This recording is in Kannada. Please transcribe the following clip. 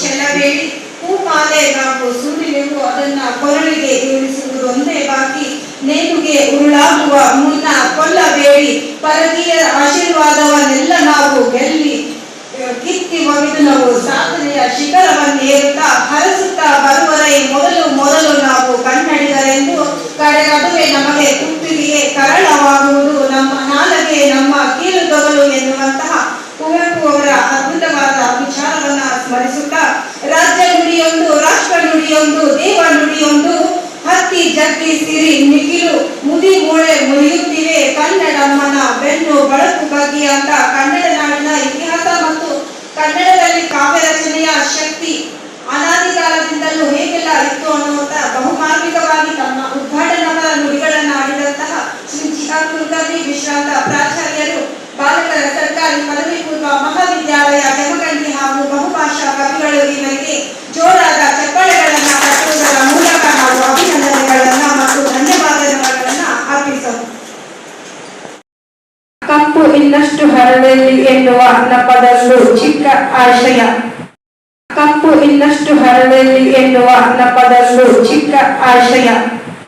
ಚೆಲ್ಲಬೇಡಿ ಹೂಮಾಲೆ ನಾವು ಸುರಿಲೆವು, ಅದನ್ನ ಕೊರಳಿಗೆ ಇಳಿಸುವುದು ಒಂದೇ ಬಾಕಿ. ನೇಣುಗೆ ಉರುಳಾಗುವ ಮುನ್ನ ಕೊಲ್ಲಬೇಡಿ. ಪರಕೀಯ ಆಶೀರ್ವಾದವನ್ನೆಲ್ಲ ನಾವು ಗೆಲ್ಲಿ, ಕಿತ್ತಿ ಒಗೆದು ನಾವು ಸಾಧನೆಯ ಶಿಖರವನ್ನೇರುತ್ತಾ ಹತ್ತಿ ಜಗ್ಗಿ ಸಿರಿ ನಿಖಿಲು ಮುದಿ ಮೂಳೆ ಮುರಿಯುತ್ತಿವೆ. ಮನ ಬೆನ್ನು ಬಳಕು ಅಂತ ಕನ್ನಡ ನಾಡಿನ ಇತಿಹಾಸ ಮತ್ತು ಕನ್ನಡದಲ್ಲಿ ಕಾವ್ಯ ರಚನೆಯ ಶಕ್ತಿ ಅನಾದಿ ಕಾಲದಿಂದಲೂ ಹೇಗೆಲ್ಲ ಇತ್ತು ಅನ್ನುವಂತ ಬಹುಮಾರ್ಮಿಕವಾಗಿ ತಮ್ಮ ಉದ್ಘಾಟನಾ ನುಡಿಗಳನ್ನು ಆಡಿದಂತಹ ಶ್ರೀ ಕುಲಕರ್ಣಿ ವಿಶ್ರಾಂತ ಕಪ್ಪು ಇನ್ನಷ್ಟು ಹರಳಲಿ ಎನ್ನುವ ನಪದಲ್ಲೂ ಚಿಕ್ಕ ಆಶಯ ಕಪ್ಪು ಇನ್ನಷ್ಟು ಹರಳಲಿ ಎನ್ನುವ ನಪದಲ್ಲೂ ಚಿಕ್ಕ ಆಶಯ